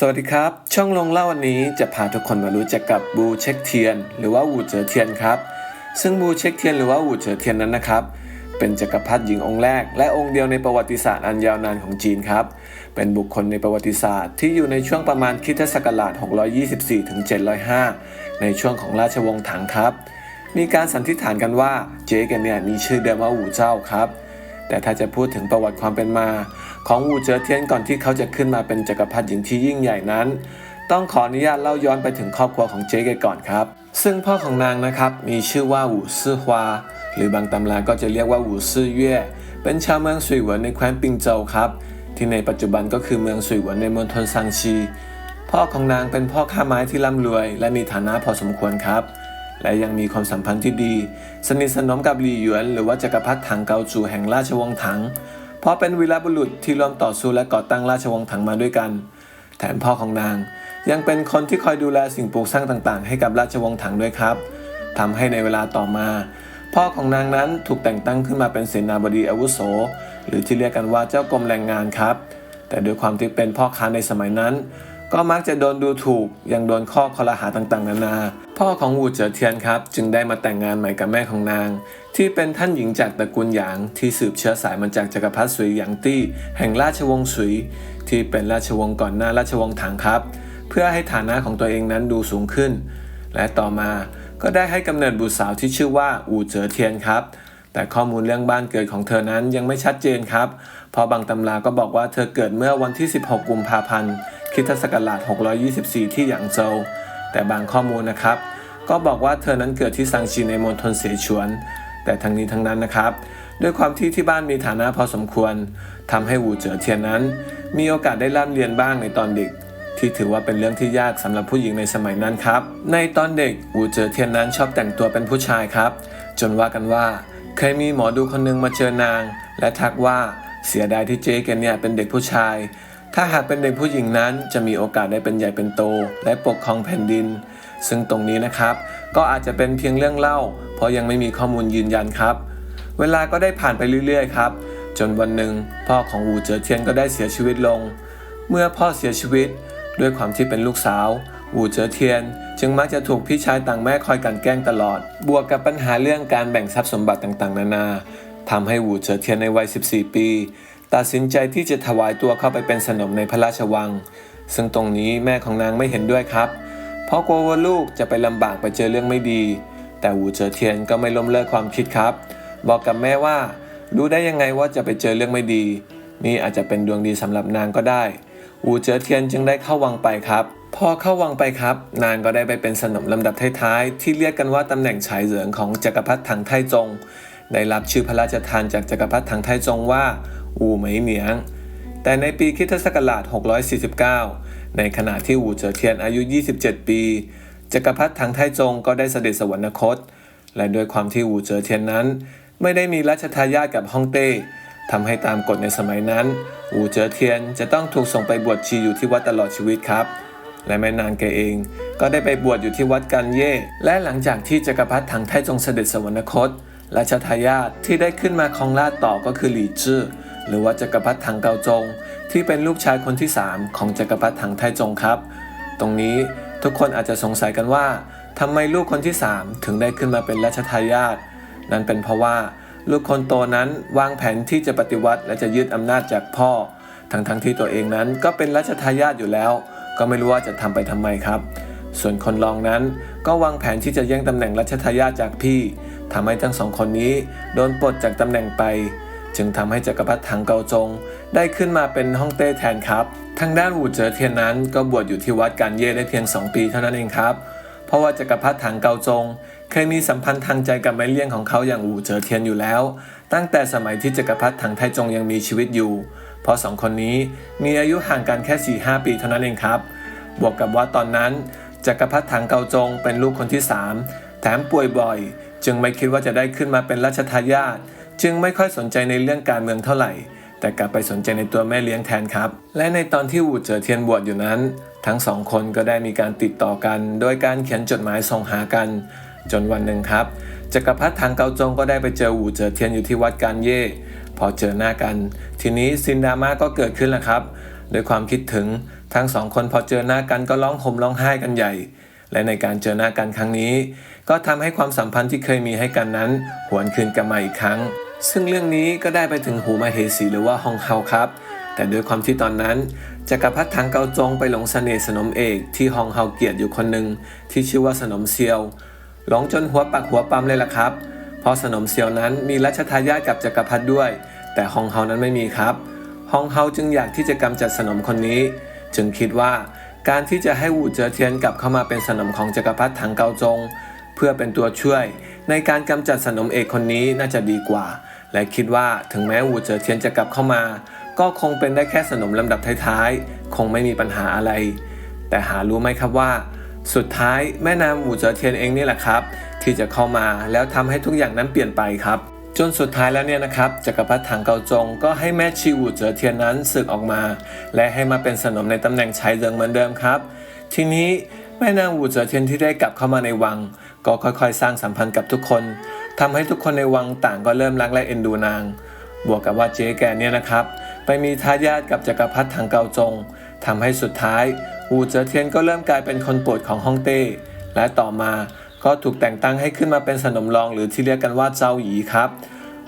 สวัสดีครับ ช่องลงเล่าวันนี้จะพาทุกคนมารู้จักกับบูเช็คเทียน หรือว่าวูเจ๋อเทียนครับ ซึ่งบูเช็คเทียนหรือว่าวูเจ๋อเทียนนั้นนะครับ เป็นจักรพรรดิหญิงองค์แรก และองค์เดียวในประวัติศาสตร์อันยาวนานของจีนครับ เป็นบุคคลในประวัติศาสตร์ที่อยู่ในช่วงประมาณคริสตศักราช 624 ถึง 705 ในช่วงของราชวงศ์ถังครับ มีการสันนิษฐานกันว่าเจ๊กันเนี่ยมีชื่อเดิมว่าหูเจ้าครับ แต่ถ้าจะพูดถึงประวัติความเป็นมา ของวูเจ๋อเทียนก่อนที่เขาจะขึ้นมาเป็นจักรพรรดิหญิงที่ยิ่งใหญ่นั้น ต้องขออนุญาตเล่าย้อนไปถึงครอบครัวของเจ๊กก่อนครับ ซึ่งพ่อของนางนะครับมีชื่อว่าหูซื่อฮวาหรือบางตำราก็จะเรียกว่าหูซื่อเย่เป็นชาวเมืองสุยเหวินในแคว้นปิงโจวครับ ที่ในปัจจุบันก็คือเมืองสุยเหวินในมณฑลซังชีพ่อของนางเป็นพ่อค้าไม้ที่ร่ำรวย และมีฐานะพอสมควรครับ และยังมีความสัมพันธ์ที่ดี สนิทสนมกับหลี่หยวน หรือว่าจักรพรรดิถังเกาจูแห่งราชวงศ์ถัง ราะเป็นวีรบุรุษที่ร่วมต่อสู้และก่อตั้งราชวงศ์ถังมาด้วยกัน แถมพ่อของนาง ยังเป็นคนที่คอยดูแลสิ่งปลูกสร้างต่างๆ ให้กับราชวงศ์ถังด้วยครับทำให้ในเวลาต่อมา พ่อของนางนั้นถูกแต่งตั้งขึ้นมาเป็นเสนาบดีอาวุโส หรือที่เรียกกันว่าเจ้ากรมแรงงานครับ แต่ด้วยความที่เป็นพ่อค้าในสมัยนั้นก็มักจะโดนดูถูก ยังโดนข้อคอรหาต่างๆ นานา พ่อของวูเจ๋อเทียนครับ จึงได้มาแต่งงานใหม่กับแม่ของนางที่เป็นท่านหญิงจากตระกูลหยาง ที่สืบเชื้อสายมาจากจักรพรรดิสุยหยางตี้แห่งราชวงศ์สุย ที่เป็นราชวงศ์ก่อนหน้าราชวงศ์ถังครับ เพื่อให้ฐานะของตัวเองนั้นดูสูงขึ้น และต่อมาก็ได้ให้กำเนิดบุตรสาวที่ชื่อว่าอูเจ๋อเทียนครับ แต่ข้อมูลเรื่องบ้านเกิดของเธอนั้นยังไม่ชัดเจนครับเพราะบางตำราก็บอกว่าเธอเกิดเมื่อวันที่ 16 กุมภาพันธ์คริสตศักราช624 ที่หยางโจวแต่บางข้อมูลนะครับ ก็บอกว่าเธอนั้นเกิดที่ซังชีในมณฑลเสฉวน แต่ทั้งนี้ทั้งนั้นนะครับ ด้วยความที่ที่บ้านมีฐานะพอสมควรทำให้หูเจ๋อเทียนนั้น มีโอกาสได้ร่ำเรียนบ้างในตอนเด็ก ที่ถือว่าเป็นเรื่องที่ยากสำหรับผู้หญิงในสมัยนั้นครับ ในตอนเด็กอูเจ๋อเทียนนั้นชอบแต่งตัวเป็นผู้ชายครับ จนว่ากันว่า เคยมีหมอดูคนหนึงมาเจอนาง และทักว่าเสียดายที่เจ๊แกเนี่ยเป็นเด็กผู้ชาย ถ้าหากเป็นเด็กผู้หญิงนั้นจะมีโอกาสได้เป็นใหญ่เป็นโต และปกครองแผ่นดิน ซึ่งตรงนี้นะครับ ก็อาจจะเป็นเพียงเรื่องเล่า เพราะยังไม่มีข้อมูลยืนยันครับ เวลาก็ได้ผ่านไปเรื่อยๆครับ จนวันหนึ่งพ่อของอูเจ๋อเทียนก็ได้เสียชีวิตลง เมื่อพ่อเสียชีวิต ด้วยความที่เป็นลูกสาวอูเจ๋อเทียน จึงมักจะถูกพี่ชายต่างแม่คอยกันแกล้งตลอด บวกกับปัญหาเรื่องการแบ่งทรัพย์สมบัติต่างๆ นานาทำให้อูเจ๋อเทียนในวัย 14 ปี ตัดสินใจที่จะถวายตัวเข้าไปเป็นสนมในพระราชวัง ซึ่งตรงนี้แม่ของนางไม่เห็นด้วยครับ เพราะกลัวว่าลูกจะไปลำบากไปเจอเรื่องไม่ดี แต่อูเจอเทียนก็ไม่ล้มเลิกความคิดครับ บอกกับแม่ว่า รู้ได้ยังไงว่าจะไปเจอเรื่องไม่ดี นี่อาจจะเป็นดวงดีสำหรับนางก็ได้อูเจอเทียนจึงได้เข้าวังไปครับ พอเข้าวังไปครับ นางก็ได้ไปเป็นสนมลำดับท้ายๆที่เรียกกันว่าตำแหน่งฉายเหลืองของจักรพรรดิถังไทจง ได้รับชื่อพระราชทานจากจักรพรรดิถังไทจงว่าอูเหมยเหมียง แต่ในปีคริสตศักราช649 ในขณะที่อูเจ๋อเทียนอายุ 27 ปีจักรพรรดิถังไทจงก็ได้เสด็จสวรรคต และด้วยความที่อูเจ๋อเทียนนั้น ไม่ได้มีรัชทายาทกับฮ่องเต้ทำให้ตามกฎในสมัยนั้น อูเจ๋อเทียนจะต้องถูกส่งไปบวชชีอยู่ที่วัดตลอดชีวิตครับ และไม่นานแกเอง ก็ได้ไปบวชอยู่ที่วัดกันเย่ และหลังจากที่จักรพรรดิถังไทจงเสด็จสวรรคตรัชทายาทที่ได้ขึ้นมาครองราชต่อก็คือหลี่จื้อ หรือว่าจักรพรรดิถังเกาจง ที่เป็นลูกชายคนที่ 3 ของจักรพรรดิถังไทจงครับ ตรงนี้ทุกคนอาจจะสงสัยกันว่าทำไมลูกคนที่ 3 ถึงได้ขึ้นมาเป็นรัชทายาทนั่นเป็นเพราะว่าลูกคนโตนั้นวางแผนที่จะปฏิวัติและจะยึดอำนาจจากพ่อ ทั้งๆทที่ตัวเองนั้นก็เป็นรัชทายาทอยู่แล้ว ก็ไม่รู้ว่าจะทำไปทำไมครับ ส่วนคนรองนั้นก็วางแผนที่จะแย่งตำแหน่งรัชทายาทจากพี่ทำให้ทั้งสองคนนี้โดนปลดจากตำแหน่งไป จึงทำให้จักรพรรดิถังเกาจง ได้ขึ้นมาเป็นฮ่องเต้แทนครับ ทางด้านหูเจ๋อเทียนนั้นก็บวชอยู่ที่วัดการเย่ได้เพียง 2 ปีเท่านั้นเองครับ เพราะว่าจักรพรรดิถังเกาจง เคยมีสัมพันธ์ทางใจกับแม่เลี้ยงของเขาอย่างอูเจ๋อเทียนอยู่แล้ว ตั้งแต่สมัยที่จักรพรรดิถังไทจงยังมีชีวิตอยู่ เพราะสองคนนี้มีอายุห่างกันแค่ 4-5 ปีเท่านั้นเองครับ บวกกับว่าตอนนั้นจักรพรรดิถังเกาจงเป็นลูกคนที่ 3 แถมป่วยบ่อย จึงไม่คิดว่าจะได้ขึ้นมาเป็นราชทายาท จึงไม่ค่อยสนใจในเรื่องการเมืองเท่าไหร่ แต่กลับไปสนใจในตัวแม่เลี้ยงแทนครับ และในตอนที่อูเจอเทียนบวชอยู่นั้น ทั้งสองคนก็ได้มีการติดต่อกัน โดยการเขียนจดหมายส่งหากัน จนวันหนึ่งครับจักรพรรดิทางเกาจงก็ได้ไปเจออูเจอเทียนอยู่ที่วัดการเย่พอเจอหน้ากัน ทีนี้ซินดาม่าก็เกิดขึ้นแล้วครับด้วยความคิดถึงทั้งสองคนพอเจอหน้ากันก็ร้องห่มร้องไห้กันใหญ่ และในการเจอหน้ากันครั้งนี้ ก็ทำให้ความสัมพันธ์ที่เคยมีให้กันนั้น หวนคืนกลับมาอีกครั้ง ซึ่งเรื่องนี้ก็ได้ไปถึงหูมาเฮสีหรือว่าฮองเฮาครับ แต่ด้วยความที่ตอนนั้นจักรพรรดิทางเกาจงไปหลงเสน่ห์สนมเอกที่ฮองเฮาเกลียดอยู่คนหนึ่งที่ชื่อว่าสนมเซียว หลงจนหัวปักหัวปั๊มเลยล่ะครับ เพราะสนมเซียวนั้นมีรัชทายาทกับจักรพรรดิด้วย แต่ฮองเฮานั้นไม่มีครับฮองเฮาจึงอยากที่จะกำจัดสนมคนนี้ จึงคิดว่าการที่จะให้วูเจอเทียนกลับเข้ามาเป็นสนมของจักรพรรดิถังเกาจง เพื่อเป็นตัวช่วย ในการกำจัดสนมเอกคนนี้น่าจะดีกว่า และคิดว่าถึงแม้วูเจอเทียนจะกลับเข้ามา ก็คงเป็นได้แค่สนมลำดับท้ายๆ คงไม่มีปัญหาอะไร แต่หารู้ไหมครับว่า สุดท้ายแม่นางหูเจอเทียนเองนี่แหละครับ ที่จะเข้ามาแล้วทำให้ทุกอย่างนั้นเปลี่ยนไปครับจนสุดท้ายแล้วเนี่ยนะครับจักรพรรดิถังเกาจง ก็ให้แม่ชีอู่เจอเทียนนั้นสึกออกมา และให้มาเป็นสนมในตำแหน่งชายเริงเหมือนเดิมครับ ทีนี้แม่นางอู่เจอเทียนที่ได้กลับเข้ามาในวัง ก็ค่อยๆ สร้างสัมพันธ์กับทุกคน ทำให้ทุกคนในวังต่างก็เริ่มรักและเอ็นดูนาง บวกกับว่าเจ๊แกเนี่ยนะครับ ไปมีทายาทกับจักรพรรดิถังเกาจงทำให้สุดท้ายอูเจ๋อเทียนก็เริ่มกลายเป็นคนโปรดของฮ่องเต้ และต่อมาก็ถูกแต่งตั้งให้ขึ้นมาเป็นสนมรองหรือที่เรียกกันว่าเจ้าหยีครับ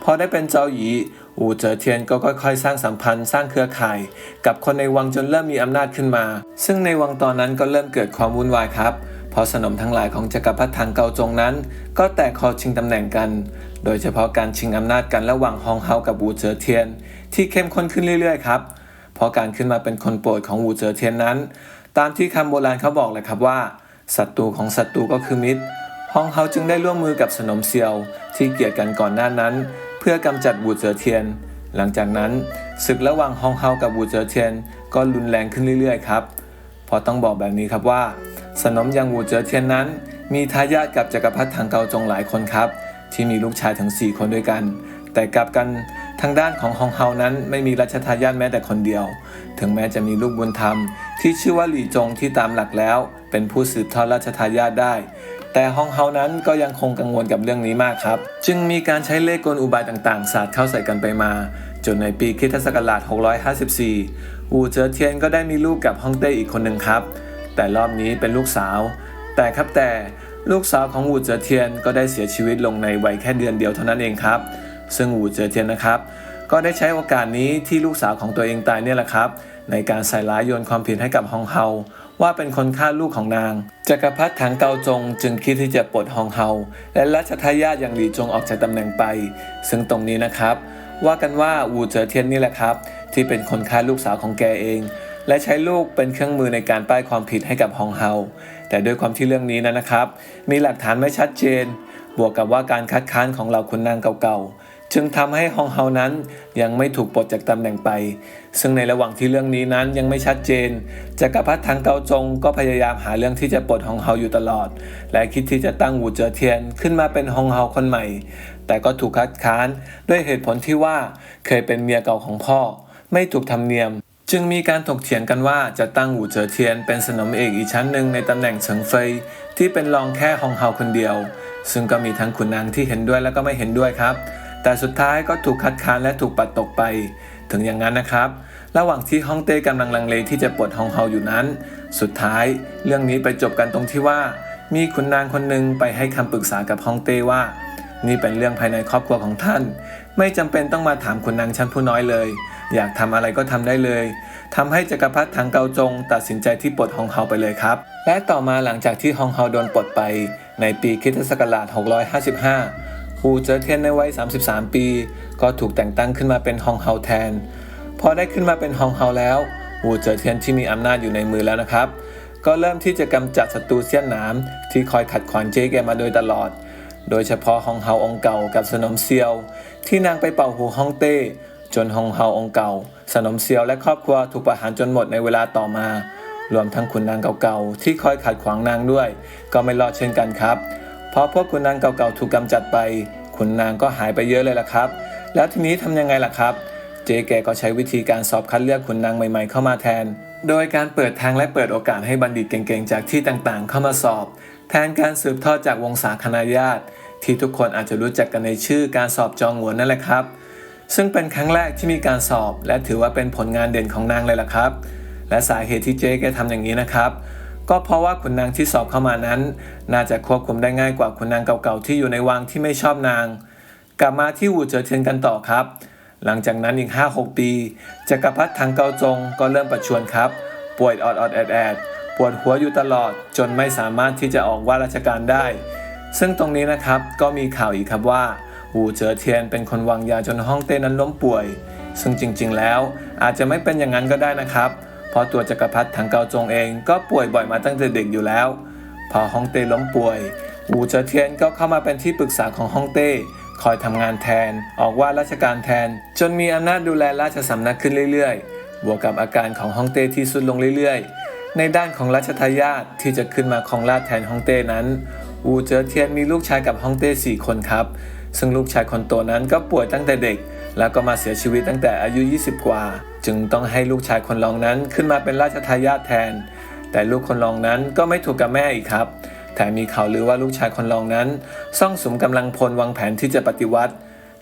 พอได้เป็นเจ้าหยีอูเจ๋อเทียนก็ค่อยๆ สร้างสัมพันธ์สร้างเครือข่าย กับคนในวังจนเริ่มมีอำนาจขึ้นมา ซึ่งในวังตอนนั้นก็เริ่มเกิดความวุ่นวายครับ เพราะสนมทั้งหลายของจักรพรรดิทางเกาจงนั้น ก็แตกคอชิงตำแหน่งกัน โดยเฉพาะการชิงอำนาจกันระหว่างฮองเฮากับอูเจอเทียน ที่เข้มข้นขึ้นเรื่อยๆครับ เพราะการขึ้นมาเป็นคนโปรดของอูเจอเทียนนั้น ตามที่คำโบราณเขาบอกเลยครับว่าศัตรูของศัตรูก็คือมิตรฮองเฮาจึงได้ร่วมมือกับสนมเซียว ที่เกลียดกันก่อนหน้านั้น เพื่อกำจัดบูเจอเทียน หลังจากนั้นศึกระหว่างฮองเฮากับบูเจอเทียน ก็รุนแรงขึ้นเรื่อยๆครับเพราะต้องบอกแบบนี้ครับว่า สนมยังบูเจอเทียนนั้น มีทายาทกับจักรพรรดิทางเกาจงหลายคนครับ ที่มีลูกชายถึง 4 คนด้วยกัน แต่กลับกันทางด้านของฮองเฮานั้นไม่มีรัชทายาทแม้แต่คนเดียว ถึงแม้จะมีลูกบุญธรรม ที่ชื่อว่าหลี่จงที่ตามหลักแล้ว เป็นผู้สืบทอดราชทายาทได้ แต่ฮองเฮานั้นก็ยังคงกังวลกับเรื่องนี้มากครับ จึงมีการใช้เลขกลอุบายต่างๆ สาดเข้าใส่กันไปมา จนในปีคริสตศักราช 654 อูเจอเทียนก็ได้มีลูกกับฮ่องเต้อีกคนหนึ่งครับ แต่รอบนี้เป็นลูกสาว แต่ครับแต่ลูกสาวของอูเจอเทียนก็ได้เสียชีวิตลงในวัยแค่เดือนเดียวเท่านั้นเองครับ ซึ่งอูเจอเทียนนะครับ ก็ได้ใช้โอกาสนี้ที่ลูกสาวของตัวเองตายเนี่ยแหละครับ ในการใส่ร้ายโยนความผิดให้กับฮองเฮาว่าเป็นคนฆ่าลูกของนาง จักรพรรดิถังเกาจงจึงคิดที่จะปลดฮองเฮาและรัชทายาทอย่างหลีจงออกจากตำแหน่งไป ซึ่งตรงนี้นะครับ ว่ากันว่าวูเจอเทียนนี่แหละครับ ที่เป็นคนฆ่าลูกสาวของแกเอง และใช้ลูกเป็นเครื่องมือในการป้ายความผิดให้กับฮองเฮา แต่ด้วยความที่เรื่องนี้นะนะครับ มีหลักฐานไม่ชัดเจน บวกกับว่าการคัดค้านของเหล่าขุนนางเก่าๆ จึงทำให้ฮองเฮานั้นยังไม่ถูกปลดจากตำแหน่งไป ซึ่งในระหว่างที่เรื่องนี้นั้นยังไม่ชัดเจนจักรพรรดิทางเกาจงก็พยายามหาเรื่องที่จะปลดฮองเฮาอยู่ตลอด และคิดที่จะตั้งหูเจอเทียนขึ้นมาเป็นฮองเฮาคนใหม่ แต่ก็ถูกคัดค้านด้วยเหตุผลที่ว่าเคยเป็นเมียเก่าของพ่อไม่ถูกธรรมเนียม จึงมีการถกเถียงกันว่าจะตั้งหูเจ๋อเทียนเป็นสนมเอกอีกชั้นหนึ่งในตำแหน่งเฉิงเฟยที่เป็นรองแค่ฮองเฮาคนเดียว ซึ่งก็มีทั้งขุนนางที่เห็นด้วยและก็ไม่เห็นด้วยครับ แต่สุดท้ายก็ถูกคัดค้านและถูกปัดตกไป ถึงอย่างนั้นนะครับ ระหว่างที่ฮ่องเต้กำลังลังเลที่จะปลดฮองเฮาอยู่นั้น สุดท้าย เรื่องนี้ไปจบกันตรงที่ว่า มีขุนนางคนหนึ่งไปให้คำปรึกษากับฮ่องเต้ว่า นี่เป็นเรื่องภายในครอบครัวของท่าน ไม่จำเป็นต้องมาถามขุนนางชั้นผู้น้อยเลย อยากทำอะไรก็ทำได้เลยทำให้จักรพรรดิถังเกาจง ตัดสินใจที่ปลดฮองเฮาไปเลยครับ และต่อมาหลังจากที่ฮองเฮาโดนปลดไป ในปีคริสตศักราช 655 ฮูเจอเทียนในวัย 33 ปี ก็ถูกแต่งตั้งขึ้นมาเป็นฮองเฮาแทน พอได้ขึ้นมาเป็นฮองเฮาแล้วฮูเจอเทียนที่มีอำนาจอยู่ในมือแล้วนะครับ ก็เริ่มที่จะกำจัดศัตรูเสี้ยนหนามที่คอยขัดขวางเจ๊แกมาโดยตลอด โดยเฉพาะฮองเฮาองเก่ากับสนมเซียว ที่นางไปเป่าหูฮองเต้ จนฮองเฮาองเก่า สนมเซียวและครอบครัวถูกประหารจนหมดในเวลาต่อมา รวมทั้งขุนนางเก่าๆที่คอยขัดขวางนางด้วย ก็ไม่รอดเช่นกันครับพราะพวกขุนนางเก่าๆถูกกำจัดไปขุนนางก็หายไปเยอะเลยล่ะครับ แล้วทีนี้ทำยังไงล่ะครับ เจ๊แกก็ใช้วิธีการสอบคัดเลือกขุนนางใหม่ๆเข้ามาแทน โดยการเปิดทางและเปิดโอกาสให้บัณฑิตเก่งๆ จากที่ต่างๆ เข้ามาสอบ แทนการสืบทอดจากวงศาคณาญาติที่ทุกคนอาจจะรู้จักกันในชื่อการสอบจองหัวนนั่นแหละครับ ซึ่งเป็นครั้งแรกที่มีการสอบ และถือว่าเป็นผลงานเด่นของนางเลยล่ะครับ และสาเหตุที่เจ๊แกทำอย่างนี้นะครับ ก็เพราะว่าขุนนางที่สอบเข้ามานั้น น่าจะควบคุมได้ง่ายกว่าขุนนางเก่าๆที่อยู่ในวังที่ไม่ชอบนาง กลับมาที่วูเจอเทียนกันต่อครับ หลังจากนั้นอีก5-6ปีจักรพรรดิทางเกาจงก็เริ่มประชวรครับ ป่วยออดออดแอดแอด ปวดหัวอยู่ตลอดจนไม่สามารถที่จะออกว่าราชการได้ ซึ่งตรงนี้นะครับก็มีข่าวอีกครับว่าวูเจอเทียนเป็นคนวางยาจนฮ่องเต้นั้นล้มป่วย ซึ่งจริง ๆ แล้วอาจจะไม่เป็นอย่างนั้นก็ได้นะครับ เพราะตัวจักรพรรดิทางเกาจงเองก็ป่วยบ่อยมาตั้งแต่เด็กอยู่แล้ว พอฮ่องเต้ล้มป่วยวูเจอเทียนก็เข้ามาเป็นที่ปรึกษาของฮ่องเต้คอยทำงานแทน ออกว่าราชการแทน จนมีอำนาจดูแลราชสำนักขึ้นเรื่อยๆ บวกกับอาการของฮ่องเต้ที่สุดลงเรื่อยๆ ในด้านของรัชทายาทที่จะขึ้นมาครองราชแทนฮ่องเต้นั้นวูเจอเทียนมีลูกชายกับฮ่องเต้สี่คนครับ ซึ่งลูกชายคนโตนั้นก็ป่วยตั้งแต่เด็ก แล้วก็มาเสียชีวิตตั้งแต่อายุ 20 กว่า จึงต้องให้ลูกชายคนรองนั้นขึ้นมาเป็นราชทายาทแทน แต่ลูกคนรองนั้นก็ไม่ถูกกับแม่อีกครับ แถมมีข่าวลือว่าลูกชายคนรองนั้น ซ่องสมกำลังพลวางแผนที่จะปฏิวัติ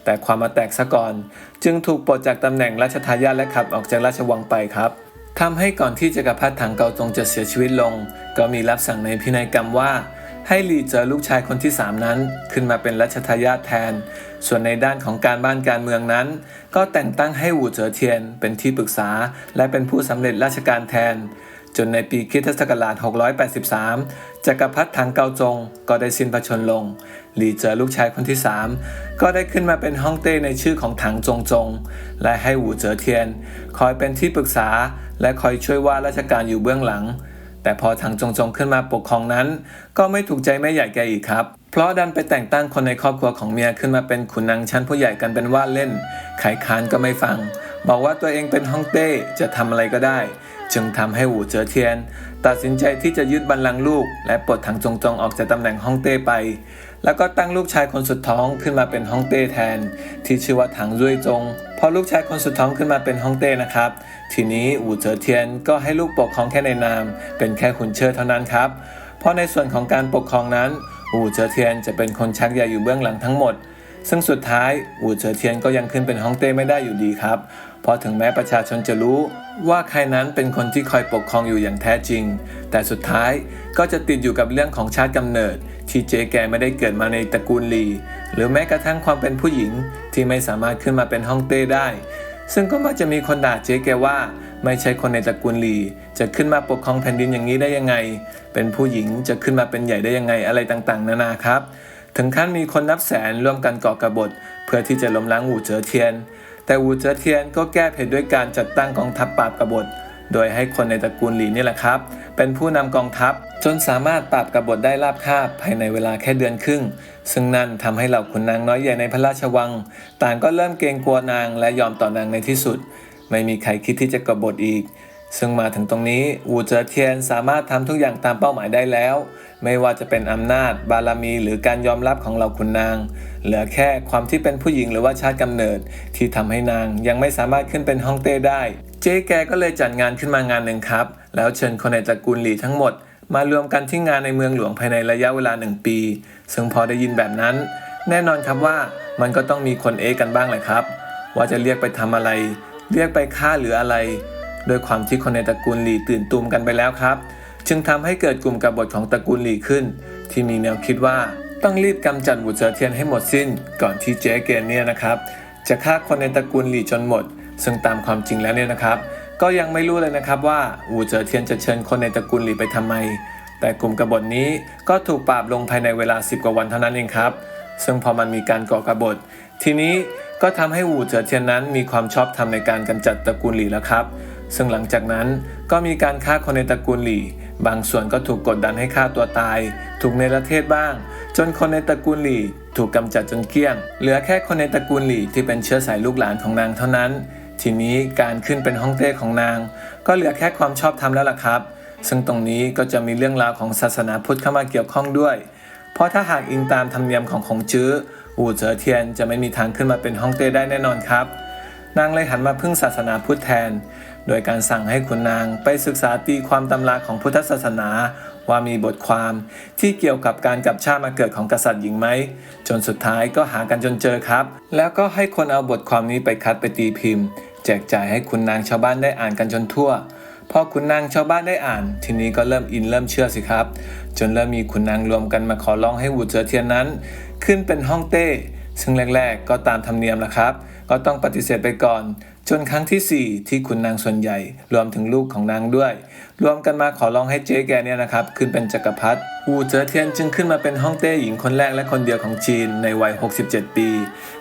แต่ความมาแตกซะก่อน จึงถูกปลดจากตำแหน่งราชทายาทและขับออกจากราชวังไปครับ ทำให้ก่อนที่จักรพรรดิถังเกาจงจะเสียชีวิตลง ก็มีรับสั่งในพินัยกรรมว่า ให้หลีเจอลูกชายคนที่ 3 นั้น ขึ้นมาเป็นรัชทายาทแทน ส่วนในด้านของการบ้านการเมืองนั้น ก็แต่งตั้งให้หูเจ๋อเทียน เป็นที่ปรึกษา และเป็นผู้สำเร็จราชการแทน จนในปีคิศักราช683 จักรพรรดิถังเกาจงก็ได้สิ้นพระชนลง ลีเจอลูกชายคนที่ 3 ก็ได้ขึ้นมาเป็นฮ่องเต้ในชื่อของถังจงจง และให้หูเจ๋อเทียน คอยเป็นที่ปรึกษา และคอยช่วยว่าราชการอยู่เบื้องหลัง แต่พอถังจงจงขึ้นมาปกครองนั้น ก็ไม่ถูกใจแม่ใหญ่แกอีกครับ เพราะดันไปแต่งตั้งคนในครอบครัวของเมียขึ้นมาเป็นขุนนางชั้นผู้ใหญ่กันเป็นว่าเล่นไขคานก็ไม่ฟัง บอกว่าตัวเองเป็นฮ่องเต้จะทำอะไรก็ได้จึงทำให้หูเจ๋อเทียน ตัดสินใจที่จะยึดบัลลังก์ลูก และปลดถังจงจงออกจากตำแหน่งฮ่องเต้ไป แล้วก็ตั้งลูกชายคนสุดท้องขึ้นมาเป็นฮ่องเต้แทน ที่ชื่อว่าถังรุ่ยจง พอลูกชายคนสุดท้องขึ้นมาเป็นฮ่องเต้นะครับ ทีนี้อู่เจ๋อเทียนก็ให้ลูกปกครองแค่ในนาม เป็นแค่ขุนเชิดเท่านั้นครับ เพราะในส่วนของการปกครองนั้น อู่เจ๋อเทียนจะเป็นคนชักใยอยู่เบื้องหลังทั้งหมด ซึ่งสุดท้ายอู่เจ๋อเทียนก็ยังขึ้นเป็นฮ่องเต้ไม่ได้อยู่ดีครับ เพราะถึงแม้ประชาชนจะรู้ว่าใครนั้นเป็นคนที่คอยปกครองอยู่อย่างแท้จริง แต่สุดท้ายก็จะติดอยู่กับเรื่องของชาติกำเนิด ที่เจ๊แกไม่ได้เกิดมาในตระกูลหลี หรือแม้กระทั่งความเป็นผู้หญิงที่ไม่สามารถขึ้นมาเป็นฮ่องเต้ได้ ซึ่งก็มักจะมีคนด่าเจ๊แกว่าไม่ใช่คนในตระกูลหลีจะขึ้นมาปกครองแผ่นดินอย่างนี้ได้ยังไง เป็นผู้หญิงจะขึ้นมาเป็นใหญ่ได้ยังไงอะไรต่างๆ นานาครับ ถึงขั้นมีคนนับแสนร่วมกันก่อกบฏเพื่อที่จะล้มล้างอู่เจ๋อเทียน แต่อู่เจ๋อเทียนก็แก้เผ็ดด้วยการจัดตั้งกองทัพปราบกบฏ โดยให้คนในตระกูลหลีนี่แหละครับ เป็นผู้นำกองทัพจนสามารถปราบกบฏได้ราบคาบภายในเวลาแค่เดือนครึ่ง ซึ่งนั่นทำให้เหล่าขุนนางน้อยใหญ่ในพระราชวัง ต่างก็เริ่มเกรงกลัวนางและยอมต่อนางในที่สุด ไม่มีใครคิดที่จะกบฏอีก ซึ่งมาถึงตรงนี้อูเจอเทียนสามารถทำทุกอย่างตามเป้าหมายได้แล้ว ไม่ว่าจะเป็นอำนาจ บารมี หรือการยอมรับของเหล่าขุนนาง เหลือแค่ความที่เป็นผู้หญิงหรือว่าชาติกำเนิด ที่ทำให้นางยังไม่สามารถขึ้นเป็นฮ่องเต้ได้ เจ๊แกก็เลยจัดงานขึ้นมางานหนึ่งครับ แล้วเชิญคนในตระกูลหลีทั้งหมด มารวมกันที่งานในเมืองหลวงภายในระยะเวลาหนึ่งปี ซึ่งพอได้ยินแบบนั้น แน่นอนครับว่ามันก็ต้องมีคนเอกันบ้างแหละครับ ว่าจะเรียกไปทำอะไร เรียกไปฆ่าหรืออะไร โดยความที่คนในตระกูลหลีตื่นตูมกันไปแล้วครับ จึงทำให้เกิดกลุ่มกบฏของตระกูลหลีขึ้น ที่มีแนวคิดว่าต้องรีบกำจัดหูเจ๋อเทียนให้หมดสิ้น ก่อนที่เจ๊เกนเนี่ยนะครับ จะฆ่าคนในตระกูลหลีจนหมด ซึ่งตามความจริงแล้วเนี่ยนะครับ ก็ยังไม่รู้เลยนะครับว่าหูเจอเทียนจะเชิญคนในตระกูลหลีไปทำไม แต่กลุ่มกบฏนี้ก็ถูกปราบลงภายในเวลา 10 กว่าวันเท่านั้นเองครับ ซึ่งพอมันมีการก่อกบฏ ทีนี้ก็ทำให้หูเจอเทียนนั้นมีความชอบธรรมในการกำจัดตระกูลหลีแล้วครับ ซึ่งหลังจากนั้นก็มีการฆ่าคนในตระกูลหลี่ บางส่วนก็ถูกกดดันให้ฆ่าตัวตาย ถูกในประเทศบ้าง จนคนในตระกูลหลี่ ถูกกำจัดจนเกลี้ยง เหลือแค่คนในตระกูลหลี่ที่เป็นเชื้อสายลูกหลานของนางเท่านั้น ทีนี้การขึ้นเป็นฮ่องเต้ของนาง ก็เหลือแค่ความชอบธรรมแล้วล่ะครับ ซึ่งตรงนี้ก็จะมีเรื่องราวของศาสนาพุทธเข้ามาเกี่ยวข้องด้วย เพราะถ้าหากอิงตามธรรมเนียมของของจื้ออู่เจ๋อเทียนจะไม่มีทางขึ้นมาเป็นฮ่องเต้ได้แน่นอนครับ นางเลยหันมาพึ่งศาสนาพุทธแทน โดยการสั่งให้ขุนนางไปศึกษาตีความตำราของพุทธศาสนาว่ามีบทความที่เกี่ยวกับการกลับชาติมาเกิดของกษัตริย์หญิงไหม จนสุดท้ายก็หากันจนเจอครับ แล้วก็ให้คนเอาบทความนี้ไปคัดไปตีพิมพ์ แจกจ่ายให้คุณนางชาวบ้านได้อ่านกันจนทั่วพอขุนนางชาวบ้านได้อ่าน ทีนี้ก็เริ่มอินเริ่มเชื่อสิครับ จนเริ่มมีขุนนางรวมกันมาขอร้องให้หูเจอเทียนนั้น ขึ้นเป็นฮ่องเต้ ซึ่งแรก ๆ ก็ตามธรรมเนียมละครับ ก็ต้องปฏิเสธไปก่อน จนครั้งที่ 4 ที่ขุนนางส่วนใหญ่ รวมถึงลูกของนางด้วย รวมกันมาขอร้องให้เจ๊แกเนี่ยนะครับ ขึ้นเป็นจักรพรรดิหูเจ๋อเทียนจึงขึ้นมาเป็นฮ่องเต้หญิงคนแรกและคนเดียวของจีนในวัย 67 ปี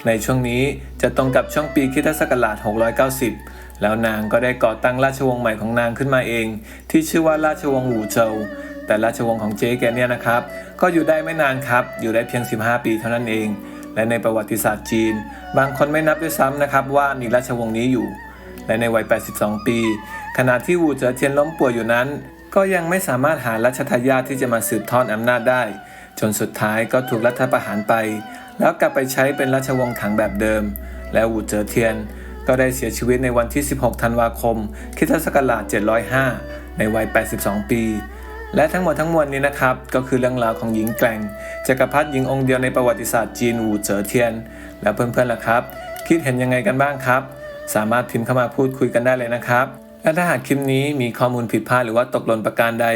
ในช่วงนี้จะตรงกับช่วงปีคริสตศักราช 690 แล้วนางก็ได้ก่อตั้งราชวงศ์ใหม่ของนางขึ้นมาเอง ที่ชื่อว่าราชวงศ์หูเจิาแต่ราชวงศ์ของเจ๊แกเนี่ยนะครับ ก็อยู่ได้ไม่นานครับ อยู่ได้เพียง 15 ปีเท่านั้นเอง และในประวัติศาสตร์จีน บางคนไม่นับด้วยซ้ำนะครับว่ามีราชวงศ์นี้อยู่ และในวัย 82 ปี ขณะที่หูเจ๋อเทียนล้มป่วยอยู่นั้น ก็ยังไม่สามารถหารัชทายาทที่จะมาสืบทอดอำนาจได้ จนสุดท้ายก็ถูกรัฐประหารไป แล้วกลับไปใช้เป็นราชวงศ์ถังแบบเดิม และหูเจ๋อเทียนก็ได้เสียชีวิตในวันที่ 16 ธันวาคมคศ 705 ในวัย 82 ปี และทั้งหมดทั้งมวลนี้นะครับ ก็คือเรื่องราวของหญิงแกร่งจักรพรรดิหญิงองค์เดียวในประวัติศาสตร์จีนหูเจ๋อเทียน แล้วเพื่อนๆล่ะครับ คิดเห็นยังไงกันบ้างครับ สามารถพิมพ์เข้ามาพูดคุยกันได้เลยนะครับ และถ้าหากคลิปนี้มีข้อมูลผิดพลาดหรือว่าตกหล่นประการใด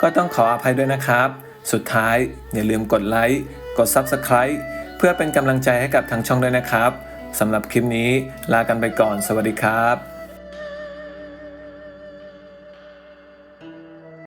ก็ต้องขออภัยด้วยนะครับ สุดท้ายอย่าลืมกดไลค์กด Subscribe เพื่อเป็นกำลังใจให้กับทางช่องด้วยนะครับสำหรับคลิปนี้ลากันไปก่อน สวัสดีครับ